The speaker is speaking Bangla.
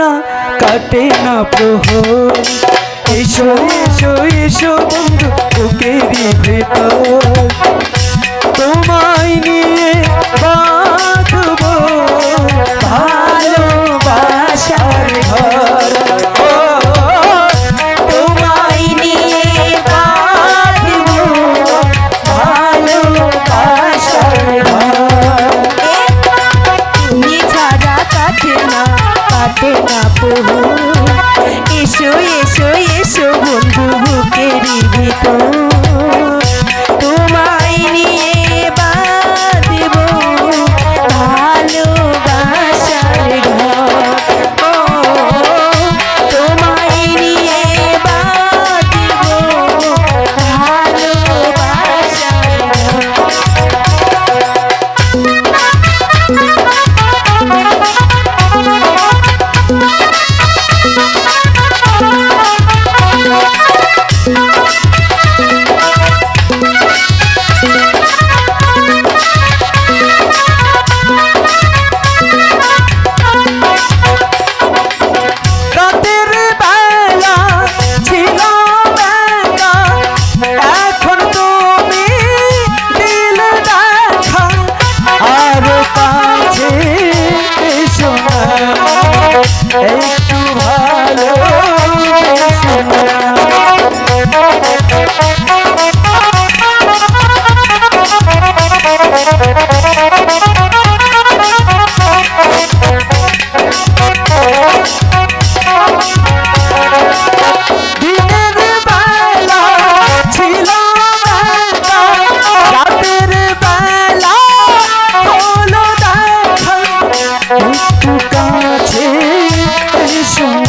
না কাটে না প্রহর। এসো এসো এসো বন্ধু বুকেরই ভেতর। কাছে এসো।